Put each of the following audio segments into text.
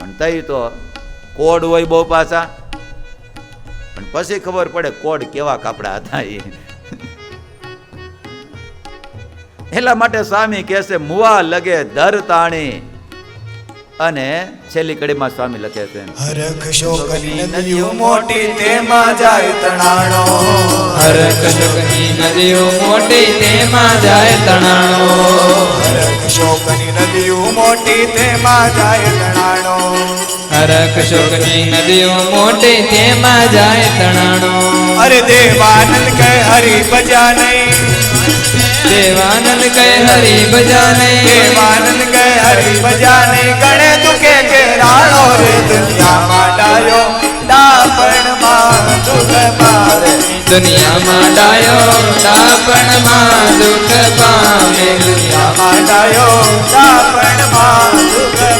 પણ તઈ તો કોડ હોય બહુ પાછા. પણ પછી ખબર પડે કોડ કેવા કાપડા હતા એ એટલા માટે સ્વામી કહેશે મુવા લગે દર તાણી. અને છેલ્લી કડીમાં સ્વામી લખે છે હરખ શોકની નદીઓ મોટી તેમાં જાય તણાણો. હરક શોકની નદીઓ મોટી તેમાં જાય તણાણો. હરખ શોકની નદીઓ મોટી તેમાં જાય તણાણો. હરક શોકની નદીઓ મોટી તેમાં જાય તણાણો. અરે દેવાનંદ કહે હરી ભજા નહીં. દેવાનંદ કહે હરી ભજાને દેવાનંદ દુનિયામાં ડાયો દાપણમાં દુઃખ પામે દુનિયામાં ડાયો દાપણમાં દુઃખ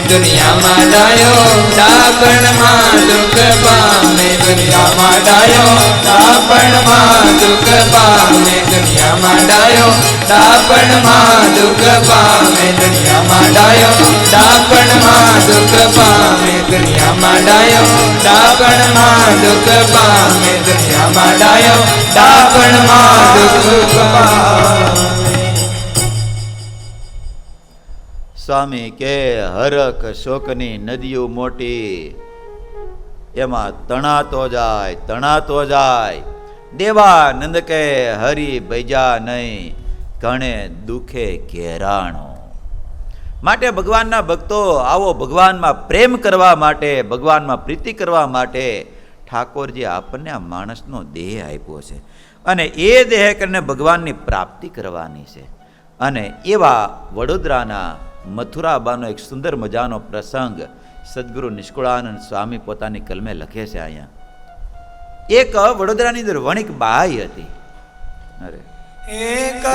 દુનિયામાં ડાયો ડાપણમાં દુઃખ પામે. દુનિયામાં ડાયો ડાપણમાં દુઃખ પામે. દુનિયામાં ડાયો ડાપણમાં દુઃખ પામે. દુનિયામાં ડાયો ડાપણમાં દુઃખ પામે. દુનિયામાં ડાયો ડાપણમાં દુઃખ પામે. દુનિયામાં ડાયો ડાપણમાં દુઃખ પામે. સ્વામી કે હરખ શોકની નદીઓ મોટી, એમાં તણાતો જાય તણાતો જાય. દેવાનંદ કે, હરી ભૈજા નહીં ઘણે દુખે ઘેરાણો. માટે ભગવાનના ભક્તો આવો ભગવાનમાં પ્રેમ કરવા માટે, ભગવાનમાં પ્રીતિ કરવા માટે ઠાકોરજી આપણને આ માણસનો દેહ આપ્યો છે. અને એ દેહ કરીને ભગવાનની પ્રાપ્તિ કરવાની છે. અને એવા વડોદરાના મથુરાબાનો એક સુંદર મજાનો પ્રસંગ સદગુરુ નિષ્કુળાનંદ સ્વામી પોતાની કલમે લખે છે અહીંયા. એક વડોદરાની અંદર વણિક બાઈ હતી. અરે. એક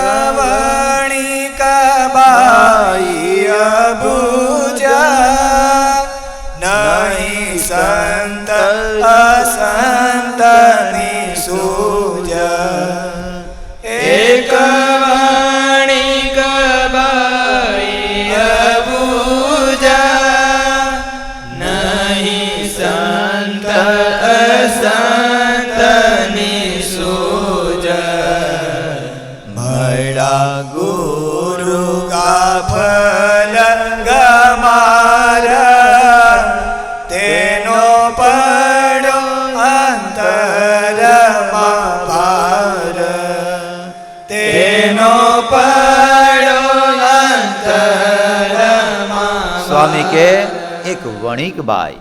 સ્વામી કે એક વણિક બાઈ.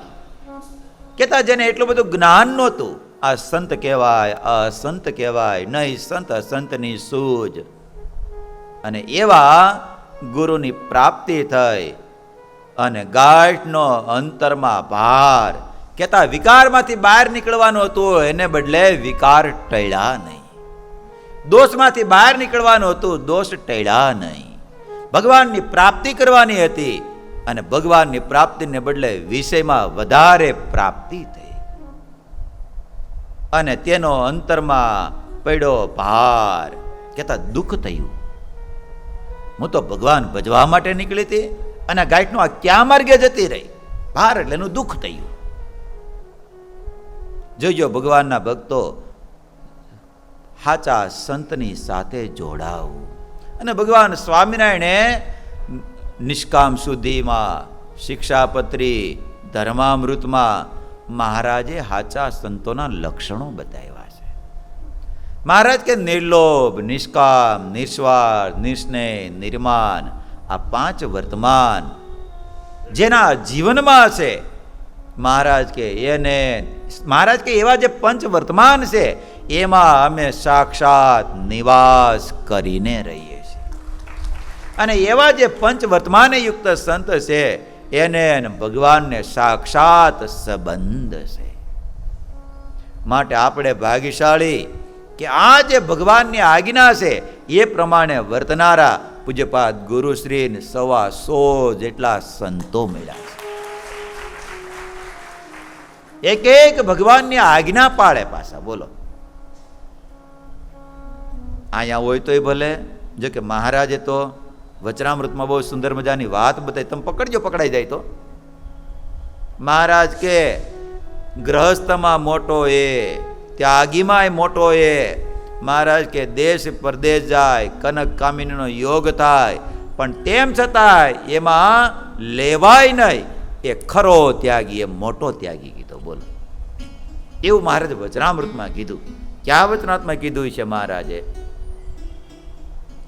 કેતા જેને એટલું બધું જ્ઞાન નહોતું, આ સંત કહેવાય, આ સંત કહેવાય, નહીં, સંત સંતની સૂજ અને એવા ગુરુની પ્રાપ્તિ થઈ અને ગાંઠનો અંતરમાં ભાર. કેતા વિકારમાંથી બહાર નીકળવાનું હતું, એને બદલે વિકાર ટળ્યા નહીં. દોષમાંથી બહાર નીકળવાનું હતું, દોષ ટળ્યા નહીં. ભગવાનની પ્રાપ્તિ કરવાની હતી અને ભગવાનની પ્રાપ્તિને બદલે વિષયમાં વધારે પ્રાપ્તિ થઈ. અને તેનો અંતરમાં પડ્યો ભાર. કેતા દુઃખ થયું. હું તો ભગવાન ભજવા માટે નીકળી હતી અને ગાઈટનો આ ક્યાં માર્ગે જતી રહી? ભાર એટલે એનું દુઃખ થયું. જોજો ભગવાનના ભક્તો સાચા સંતની સાથે જોડાવું અને ભગવાન સ્વામિનારાયણે નિષ્કામ શુદ્ધિમાં શિક્ષાપત્રી, ધર્મામૃતમાં, મહારાજે હાચા સંતોના લક્ષણો બતાવ્યા છે. મહારાજ કે નિર્લોભ, નિષ્કામ, નિસ્વાર્થ નિસ્નેહ નિર્માણ, આ પાંચ વર્તમાન જેના જીવનમાં છે, મહારાજ કે એને, મહારાજ કે એવા જે પંચ વર્તમાન છે, એમાં અમે સાક્ષાત નિવાસ કરીને રહીએ અને એવા જે પંચ વર્તમાન યુક્ત સંત છે, એને ભગવાનને સાક્ષાત સંબંધ છે. માટે આપણે ભાગ્યશાળી કે આ જે ભગવાનની આજ્ઞા છે, એ પ્રમાણે વર્તનારા પૂજ્યપાદ ગુરુશ્રીને સવા સો જેટલા સંતો મળ્યા છે. એક એક ભગવાનની આજ્ઞા પાળે પાછા, બોલો. અહીંયા હોય તોય ભલે, જો કે મહારાજે તો વચરામૃતમાં બહુ સુંદર મજાની વાત બતાવી. તમે પકડજો, પકડાઈ જાય તો. મહારાજ કે, ગ્રહસ્થમાં મોટો એ, ત્યાગીમાંય મોટો એ. મહારાજ કે, દેશ પરદેશ જાય, કનક કામિનીનો યોગ થાય, પણ તેમ છતાંય એમાં લેવાય નહીં. એ ખરો ત્યાગી, એ મોટો ત્યાગી કીધો, બોલો. એવું મહારાજ વચનામૃતમાં કીધું. ક્યાં વચનાત્મા કીધું છે મહારાજે?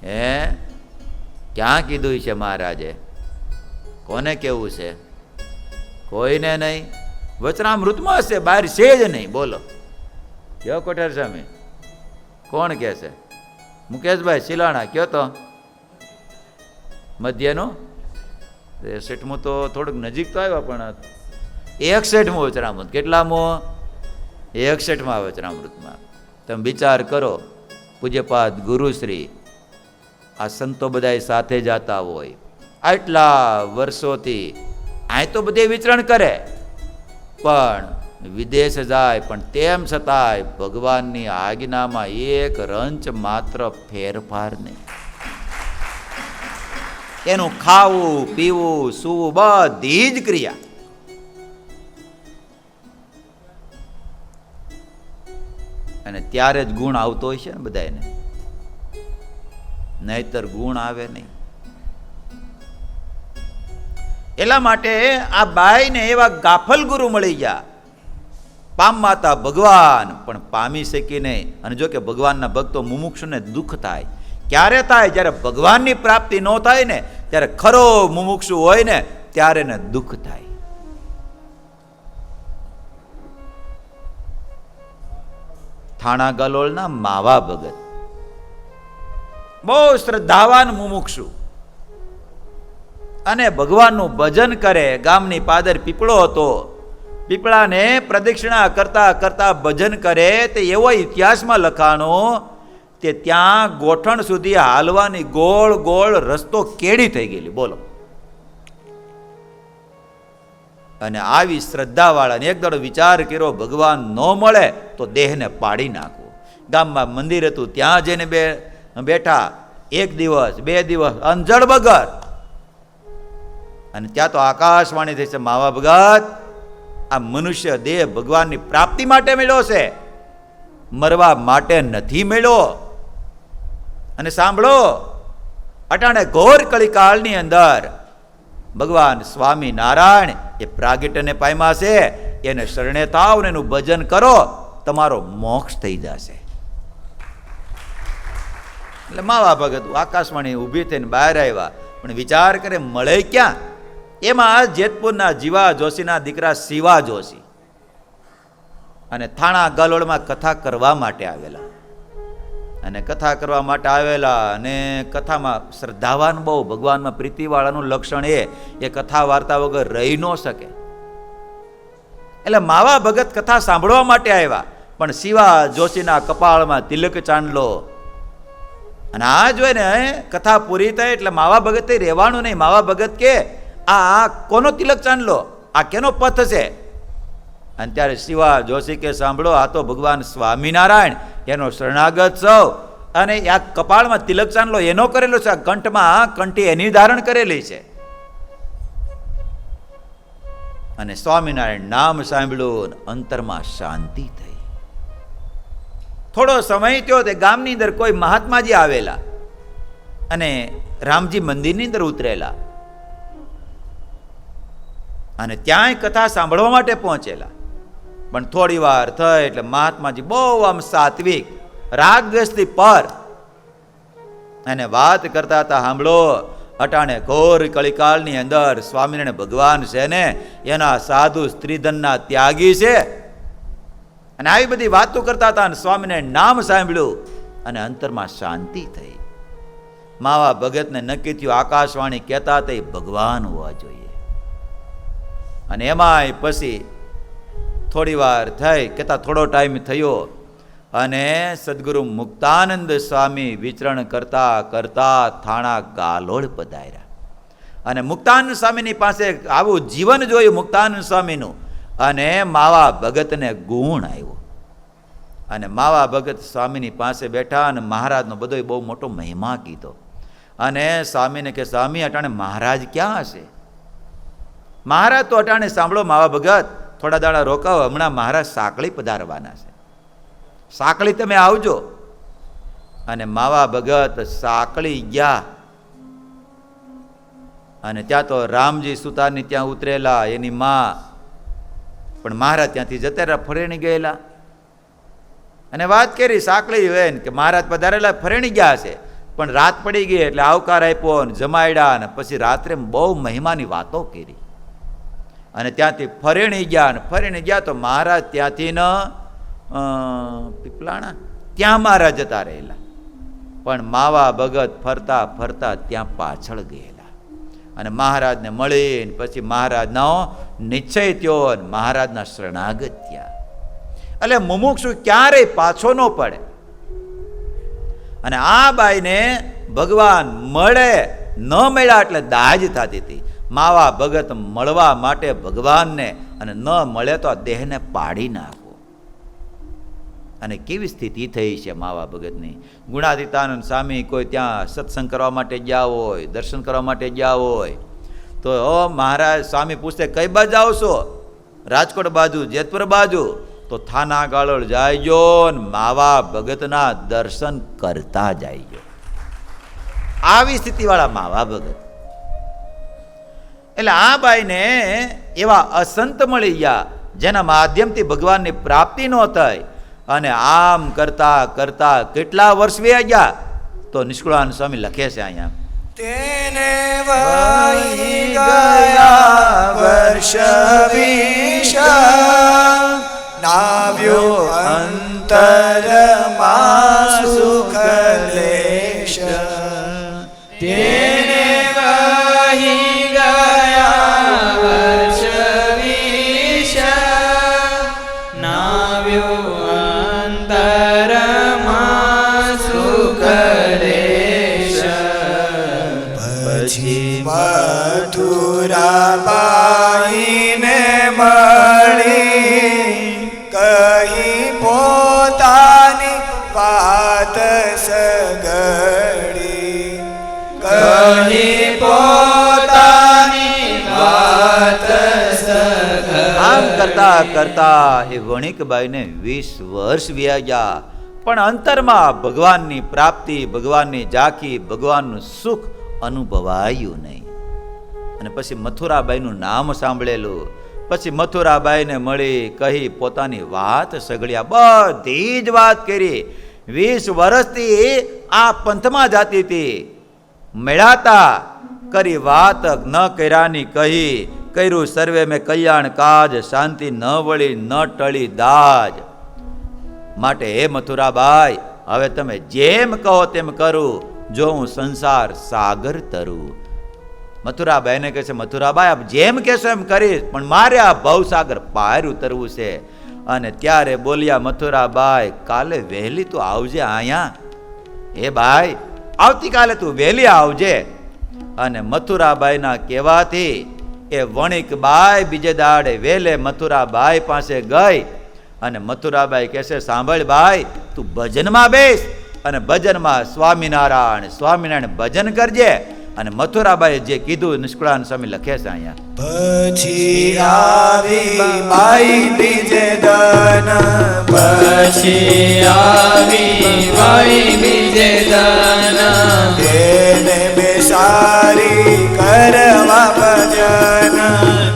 હે? ક્યાં કીધું છે મહારાજે? કોને કેવું છે? કોઈને નહીં. વચનામૃતમાં હશે, બહાર છે જ નહીં. બોલો. કયો કોઠાર સ્વામી કોણ કહે છે મુકેશભાઈ શિલાણા, કયો તો? મધ્યનું? સેઠમું તો થોડુંક નજીક તો આવ્યા, પણ એકસઠમું વચનામૃત. કેટલામું? એકસઠમાં વચનામૃતમાં. તમે વિચાર કરો. પૂજ્યપાદ ગુરુશ્રી આ સંતો બધાય સાથે જતા હોય. આટલા વર્ષોથી અહીં તો બધે વિચરણ કરે. પણ વિદેશ જાય, પણ તેમ છતાંય ભગવાનની આજ્ઞામાં એક રંચ માત્ર ફેરફાર નહીં. એનું ખાવું, પીવું, સૂવું બધી જ ક્રિયા. અને ત્યારે જ ગુણ આવતો હોય છે ને બધાને નહીતર ગુણ આવે નહીં. એટલા માટે આ બાઈને એવા ગાફલ ગુરુ મળી ગયા. પામવાતા ભગવાન, પણ પામી શકી નહીં. અને જો કે ભગવાનના ભક્તો મુમુક્ષુને દુઃખ થાય. ક્યારે થાય? જ્યારે ભગવાનની પ્રાપ્તિ ન થાય ને, ત્યારે ખરો મુમુક્ષુ હોય ને, ત્યારે ને દુઃખ થાય. થાણા ગલોળના માવા ભગત. બહુ શ્રદ્ધાવાન મુમુક્ષુ અને ભગવાનનું ભજન કરે, ગામની પાદર પીપળો હતો. પીપળાને પ્રદક્ષિણા કરતા કરતા ભજન કરે, તે એવો ઇતિહાસમાં લખાણો તે ત્યાં ગોઠણ સુધી હાલવાની ગોળ ગોળ રસ્તો કેડી થઈ ગયેલી. બોલો. અને આવી શ્રદ્ધાવાળાને એક દાડો વિચાર કર્યો, ભગવાન ન મળે તો દેહને પાડી નાખવો ગામમાં મંદિર હતું, ત્યાં જઈને બે બેઠા. એક દિવસ, બે દિવસ અંજળ બગર. અને ત્યાં તો આકાશવાણી થઈ છે માવા ભગત આ મનુષ્ય દેહ ભગવાનની પ્રાપ્તિ માટે મળ્યો છે. મરવા માટે નથી મળ્યો. અને સાંભળો, અટાણે ઘોર કળીકાળની અંદર ભગવાન સ્વામી નારાયણ એ પ્રાગટ્યને પામ્યા છે. એને શરણે થાવ ને એનું ભજન કરો. તમારો મોક્ષ થઈ જશે. એટલે માવા ભગત આકાશવાણી ઊભી થઈને બહાર આવ્યા. પણ વિચાર કરે, મળે ક્યાં? એમાં જેતપુરના જીવા જોશીના દીકરા શિવા જોશી. અને થાણા ગાલોડમાં કથા કરવા માટે આવેલા. અને કથા કરવા માટે આવેલા અને કથામાં શ્રદ્ધાવાન બહુ, ભગવાનમાં પ્રીતિવાળાનું લક્ષણ એ એ કથા વાર્તા વગર રહી ન શકે. એટલે માવા ભગત કથા સાંભળવા માટે આવ્યા. પણ શિવા જોશીના કપાળમાં તિલક ચાંદલો અને આ જોઈને કથા પૂરી થાય એટલે માવા ભગતે રહેવાનું નહીં. માવા ભગત કે, આ કોનો તિલક ચાંદલો? આ કેનો પથ છે? અને ત્યારે શિવા જોશી કે, સાંભળો, આ તો ભગવાન સ્વામિનારાયણ, એનો શરણાગત સૌ. અને આ કપાળમાં તિલક ચાંદલો એનો કરેલો છે. આ કંઠમાં કંઠી એની ધારણ કરેલી છે. અને સ્વામિનારાયણ નામ સાંભળ્યું અંતરમાં શાંતિ થઈ. થોડો સમય થયો તે ગામની અંદર કોઈ મહાત્માજી આવેલા અને રામજી મંદિરની અંદર ઉતરેલા. અને ત્યાંય કથા સાંભળવા માટે પહોંચેલા. પણ થોડી વાર થઈ એટલે મહાત્માજી બહુ આમ સાત્વિક રાગ પર. અને વાત કરતા હતા સાંભળો અટાણે ઘોર કળિકાળની અંદર સ્વામિનારાયણ ભગવાન છે ને, એના સાધુ સ્ત્રીધનના ત્યાગી છે. અને આવી બધી વાતો કરતા હતા અને સ્વામીને નામ સાંભળ્યું અને અંતરમાં શાંતિ થઈ. માવા ભગતને નક્કી થયું, આકાશવાણી કહેતા તે ભગવાન હોવા જોઈએ. અને એમાંય પછી થોડી વાર થઈ, કહેતા થોડો ટાઈમ થયો અને સદગુરુ મુક્તાનંદ સ્વામી વિચરણ કરતા કરતા થાણા ગાલોળ પધાર્યા. અને મુક્તાનંદ સ્વામીની પાસે આવું જીવન જોયું, મુક્તાનંદ સ્વામીનું. અને માવા ભગતને ગુણ આવ્યો અને માવા ભગત સ્વામીની પાસે બેઠા અને મહારાજનો બધો બહુ મોટો મહિમા કીધો. અને સ્વામીને કે, સ્વામી, અટાણે મહારાજ ક્યાં હશે? મહારાજ તો અટાણે, સાંભળો માવા ભગત, થોડા દાડા રોકાવો, હમણાં મહારાજ સાંકળી પધારવાના છે. સાંકળી તમે આવજો. અને માવા ભગત સાંકળી ગયા. અને ત્યાં તો રામજી સુતારની ત્યાં ઉતરેલા, એની માં પણ મહારાજ ત્યાંથી જતા રહ્યા, ફરેણી ગયેલા. અને વાત કરી સાંકળી હોય ને કે મહારાજ પધારેલા, ફરેણી ગયા છે. પણ રાત પડી ગઈ એટલે આવકાર આપ્યો ને જમાડ્યા ને પછી રાત્રે બહુ મહિમાની વાતો કરી. અને ત્યાંથી ફરેણી ગયા ને ફરેણી ગયા તો મહારાજ ત્યાંથી ન પીપલાણા, ત્યાં મહારાજ જતા રહેલા. પણ માવા ભગત ફરતા ફરતા ત્યાં પાછળ ગયેલા. અને મહારાજને મળીને પછી મહારાજનો નિશ્ચય અને મહારાજના શરણાગત થયા એટલે મુમુક્ષુ ક્યારેય પાછો ન પડે. અને આ બાઈને ભગવાન મળે, ન મળ્યા એટલે દાજ થતી હતી. માવા ભગત મળવા માટે ભગવાનને અને ન મળે તો આ દેહને પાડી નાખો. અને કેવી સ્થિતિ થઈ છે માવા ભગતની? ગુણાતીતાનંદ સ્વામી કોઈ ત્યાં સત્સંગ કરવા માટે ગયા હોય, દર્શન કરવા માટે ગયા હોય તો ઓ મહારાજ, સ્વામી પૂછતે કઈ બાજુ આવશો રાજકોટ બાજુ, જેતપુર બાજુ. તો થાના ગાળળ જાયજો ને માવા ભગતના દર્શન કરતા જાયજો. આવી સ્થિતિવાળા માવા ભગત. એટલે આ બાઈને એવા અસંત મળી ગયા, જેના માધ્યમથી ભગવાનની પ્રાપ્તિ ન થાય અને આમ કરતા કરતા કેટલા વર્ષ વ્યા ગયા તો નિષ્કુળાન સ્વામી લખે છે અહીંયા. તેને વહી ગયા વર્ષ વિષ નાવ્યો અંતરમાં સુખ લેશ કરતા કરતા એ વણિકબાઈને વીસ વર્ષ વ્યા ગયા. પણ અંતરમાં ભગવાનની પ્રાપ્તિ, ભગવાનની ઝાંખી, ભગવાનનું સુખ અનુભવાયું નહીં. અને પછી મથુરાબાઈનું નામ સાંભળેલું. પછી મથુરાબાઈને મળી કહી પોતાની વાત સગળ્યા. બધી જ વાત કરી. વીસ વર્ષથી આ પંથમાં જાતી હતી. મેળાતા કરી વાત ન કર્યાની કહી કર્યું સર્વે મેં કલ્યાણ કાજ, શાંતિ ન વળી, ન ટળી દાજ. માટે હે મથુરાબાઈ, હવે તમે જેમ કહો તેમ કરું, જો હું સંસાર સાગર તરું. મથુરાબાઈને કહે છે, મથુરાબાઈ, આપ જેમ કહેશો એમ કરીશ, પણ મારે આ ભવસાગર પાર ઉતરવું છે. અને ત્યારે બોલ્યા, મથુરાબાઈ, કાલે વહેલી તું આવજે અહીંયા હે ભાઈ આવતીકાલે તું વહેલી આવજે. અને મથુરાબાઈના કહેવાથી એ વણિક બાઈ બીજે દાડે વેલે મથુરાબાઈ પાસે ગઈ અને મથુરાબાઈ કહેશે સાંભળ ભાઈ તું ભજનમાં બેસ અને ભજનમાં સ્વામિનારાયણ સ્વામિનારાયણ ભજન કરજે. અને મથુરાબાઈ જે કીધું નિષ્કુળાન સ્વામી લખે છે અહીંયા. પછી આવી બાઈ બીજે દન પછી આવી બાઈ બીજે દન. તેને બેસારી કરવા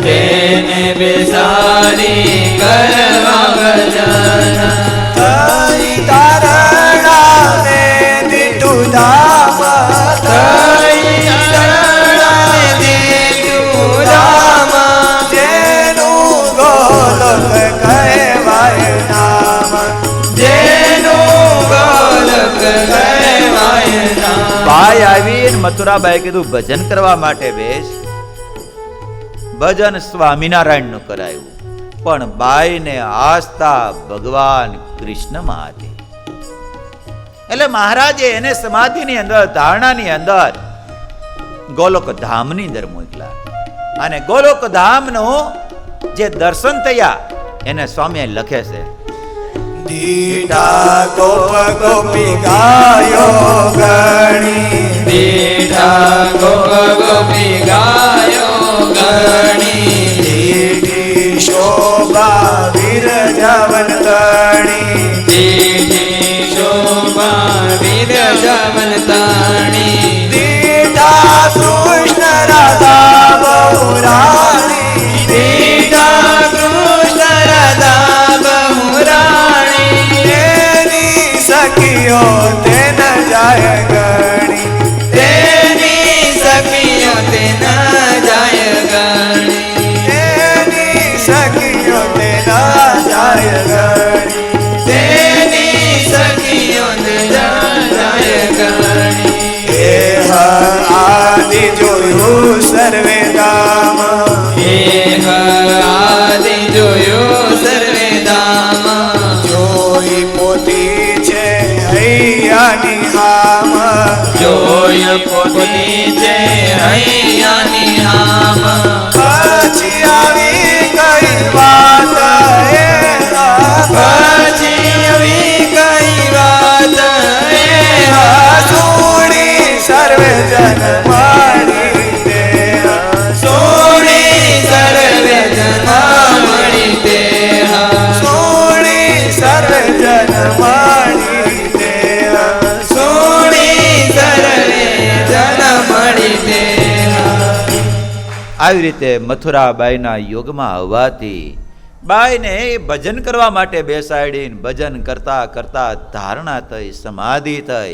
તેને બેસારી કરવા ભજન થઈ તારણા ને દીઠું ધામ થઈ તારણા ને દીઠું ધામ જેનું ગોલક કહેવાય નામ જેનું ગોલક કહેવાય નામ. ભાઈ આવીને મથુરાબાઈ કીધું ભજન કરવા માટે બેસ. ભજન સ્વામિનારાયણનું કરાયું. પણ બાઈને આસ્થા ભગવાન કૃષ્ણમાં હતી એટલે મહારાજે એને સમાધિની અંદર ધારણાની અંદર ગોલોક ધામની અંદર મોકલા. અને ગોલોક ધામનું જે દર્શન થયા એને સ્વામી લખે છે દીઠા ગોપ ગોપી ગાયો ગણી. બેઠા ગોપ ગોપી ગાયો ગણી દીઠી શોભા વિરજાવન તણી. દીઠી શોભા વિરજવન તાણી. દીઠા કૃષ્ણ રાધા બહુરાણી દીઠા કૃષ્ણ રાધા બહુરાણી તેની સખીઓ તેન જાય ગણી. તેની સખીઓ તે ન જાય સર્વે ગામ એહ આદિ જોયો સર્વે ધામ જોઈ પોતી છે હૈયાની હામ જોય પોતની છે હૈયાની હામ આવી રીતે મથુરાબાઈના યોગમાં આવવાથી બાઈને ભજન કરવા માટે બેસાડીને ભજન કરતા કરતા ધારણા થઈ, સમાધિ થઈ.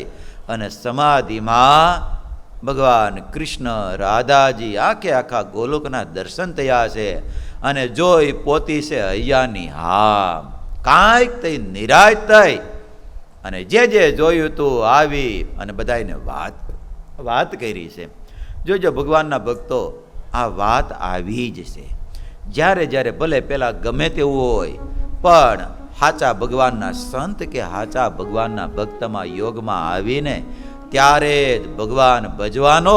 અને સમાધિમાં ભગવાન કૃષ્ણ, રાધાજી આખે આખા ગોલોકના દર્શન થયા છે અને જોઈ પોતી છે હૈયાની હા કાંઈક થઈ, નિરાશ થઈ. અને જે જે જોયું તું, આવી અને બધાને વાત વાત કરી છે. જોજો ભગવાનના ભક્તો, આ વાત આવી જ છે. જ્યારે જ્યારે ભલે પેલા ગમે તેવું હોય, પણ હાચા ભગવાનના સંત કે હાચા ભગવાનના ભક્તમાં યોગમાં આવીને ત્યારે જ ભગવાન ભજવાનો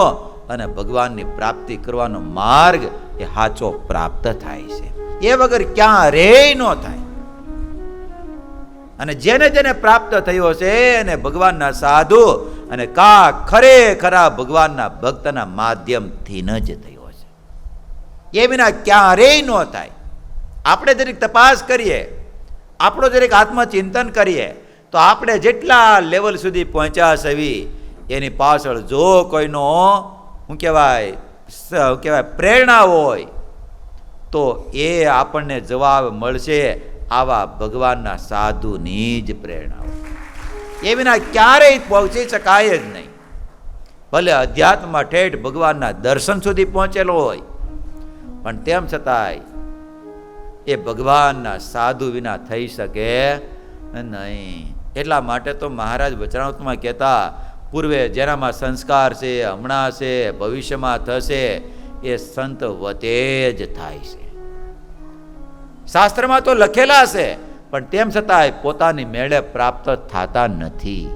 અને ભગવાનની પ્રાપ્તિ કરવાનો માર્ગ એ હાચો પ્રાપ્ત થાય છે. એ વગર ક્યાં રે ન થાય. અને જેને જેને પ્રાપ્ત થયો છે એને ભગવાનના સાધુ અને કા ખરેખરા ભગવાનના ભક્તના માધ્યમથી ન જ થયો છે. એ વિના ક્યારેય ન થાય. આપણે જરીક તપાસ કરીએ. આપણો જરીક આત્મચિંતન કરીએ, તો આપણે જેટલા લેવલ સુધી પહોંચ્યા સવી, એની પાછળ જો કોઈનો શું કહેવાય શું કહેવાય, પ્રેરણા હોય, તો એ આપણને જવાબ મળશે આવા ભગવાનના સાધુની જ પ્રેરણા એ વિના ક્યારેય પહોંચી શકાય જ નહીં. ભલે અધ્યાત્મમાં ઠેઠ ભગવાનના દર્શન સુધી પહોંચેલો હોય, પણ તેમ છતાંય એ ભગવાનના સાધુ વિના થઈ શકે નહીં. એટલા માટે તો મહારાજ વચનાવતમાં કહેતા, પૂર્વે જેનામાં સંસ્કાર છે, હમણાં છે, ભવિષ્યમાં થશે, એ સંત વતે જ થાય છે. શાસ્ત્રમાં તો લખેલા છે, પણ તેમ છતાંય પોતાની મેળે પ્રાપ્ત થતા નથી.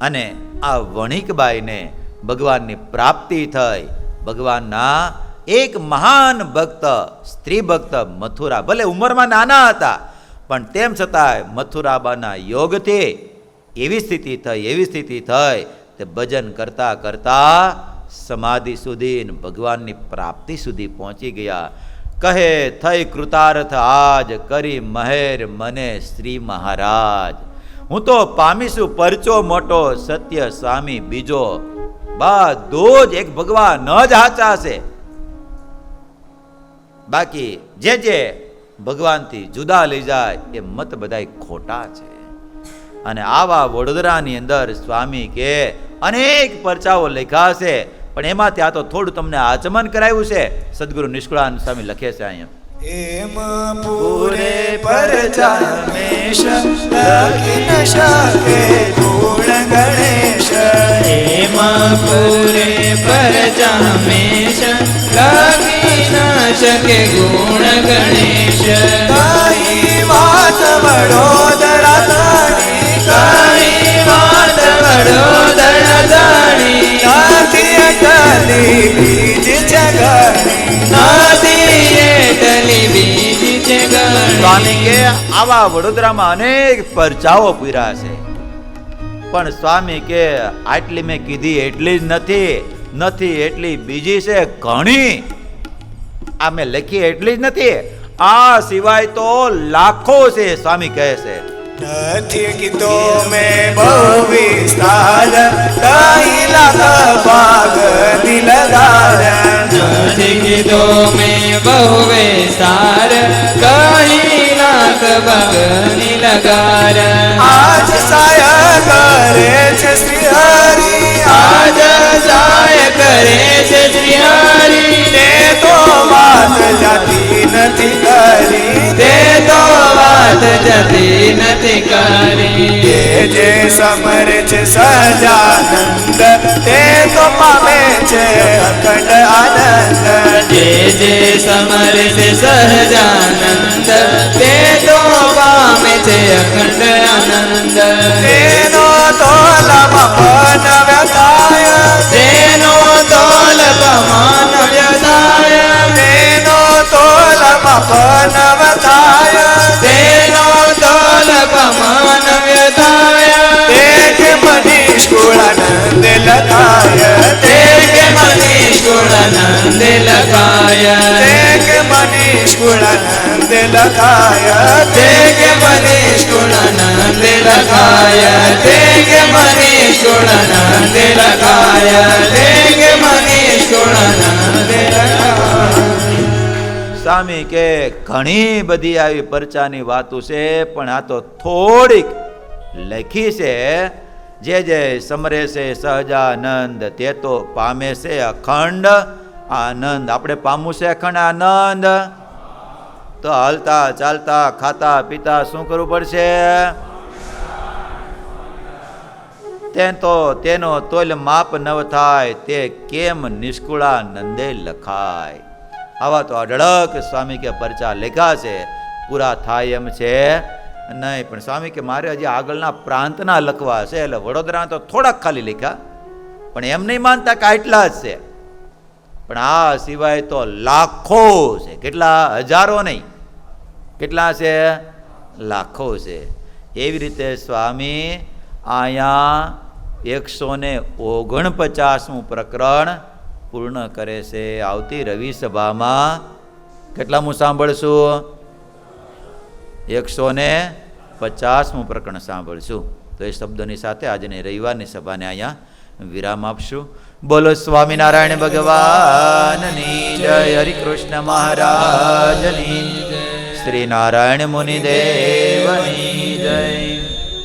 અને આ વણિકબાઈને ભગવાનની પ્રાપ્તિ થઈ. ભગવાનના એક મહાન ભક્ત, સ્ત્રી ભક્ત મથુરા, ભલે ઉંમરમાં નાના હતા, પણ તેમ છતાંય મથુરાબાના યોગથી એવી સ્થિતિ થઈ, એવી સ્થિતિ થઈ તે ભજન કરતા કરતા સમાધિ સુધી ભગવાનની પ્રાપ્તિ સુધી પહોંચી ગયા. કહે, થઈ કૃતાર્થ, આજ કરી મહેર મને શ્રી મહારાજ. હું તો પામીશું પરચો મોટો સત્ય સ્વામી બીજો. બધો જ એક ભગવાન જ હાચા છે બાકી જે જે ભગવાનથી જુદા લઈ જાય એ મત બધાય ખોટા છે. અને આવા વડોદરાની અંદર સ્વામી કે અનેક પરચાઓ લખ્યા છે પણ એમાંથી આ તો થોડું તમને આચમન કરાવ્યું છે. સદગુરુ નિષ્કુળાન સ્વામી લખે છે અહીંયા. એમ પૂરે પરચામેશ લખી ન શકે ગુણ ગણેશ પૂરે પૂરે પરજામેશ લાગી ના શકે ગુણ ગણેશ. કાઈ વાત વડોદરા દાણી કાળી વાત વડોદરા દાણી. નાથી અટલી બીજ જગણી નાથી એટલી બીજી છે સ્વામી કે આવા વડોદરામાં અનેક પરચાઓ પૂર્યા છે. પણ સ્વામી કે આટલી મેં કીધી એટલી જ નથી નથી એટલી બીજી છે ઘણી. આ મેં લખી એટલી જ નથી? આ સિવાય તો લાખો છે સ્વામી કહે છે. નથી કીધો મેં બહુ વિસ્તાર ભાગ દિલદાર નથી કીધો મેં બહુ વિસ્તાર કહી લાખ ભગની લગાર આજ સાય કરે છે શ્રી હરિ આજ સાય કરે છે શ્રી હરિ તે તો વાત જાતી નથી કરી તે તો વાત જતી નથી કરી જે સમર છે સજાનંદ તે તો પામે છે અખંડ આનંદ જે જે સમર છે સહજાનંદ તે અખંડ આનંદ. તેનો તોલ પવન વ્યસાય તેનો તોલ પવન વ્યસાય તેનો તોલ પવન વ્યસાય તેનો તોલ પવન વ્યસાય તે કે મનીષ ગુણાનંદ લખાય? તે કે મનીષ ગુણાનંદ લખાય તે કે મનીષ ગુણાનંદ લખાય તે કે મનીષ ગુણાનંદ લખાય તે કે મનીષ ગુણાનંદ લખાય તે કે મનીષ ગુણાનંદ લખાય સ્વામી કે ઘણી બધી આવી પરચાની વાતો છે પણ આ તો થોડીક લખી છે જે જે સમરે છે સહજાનંદ, તે તો પામે છે અખંડ. આનંદ, આપણે પામવું છે અખંડ આનંદ. તો હાલતા ચાલતા, ખાતા, પીતા શું કરવું પડશે? તે તો, તેનો તોલ માપ નવ થાય, તે કેમ નિષ્કુળાનંદે લખાય? આવા તો અઢળક સ્વામી કે પરચા લેખા છે. પૂરા થાય એમ છે. નહીં, પણ સ્વામી કે મારે હજી આગળના પ્રાંતના લખવા છે, એટલે વડોદરા તો થોડાક ખાલી લખ્યા. પણ એમ નહીં માનતા કે આટલા જ છે. પણ આ સિવાય તો લાખો છે. કેટલા? હજારો નહીં. કેટલા છે? લાખો છે. એવી રીતે સ્વામી, અહીંયા એકસો ને ઓગણપચાસમું પ્રકરણ પૂર્ણ કરે છે. આવતી રવિ સભામાં કેટલામું સાંભળશું? એકસો ને પચાસમું પ્રકરણ સાંભળશું. તો એ શબ્દોની સાથે આજની રવિવારની સભાને અહીંયા વિરામ આપશું. બોલો સ્વામિનારાયણ ભગવાનની જય, હરિકૃષ્ણ મહારાજની. શ્રી નારાયણ મુનિદેવ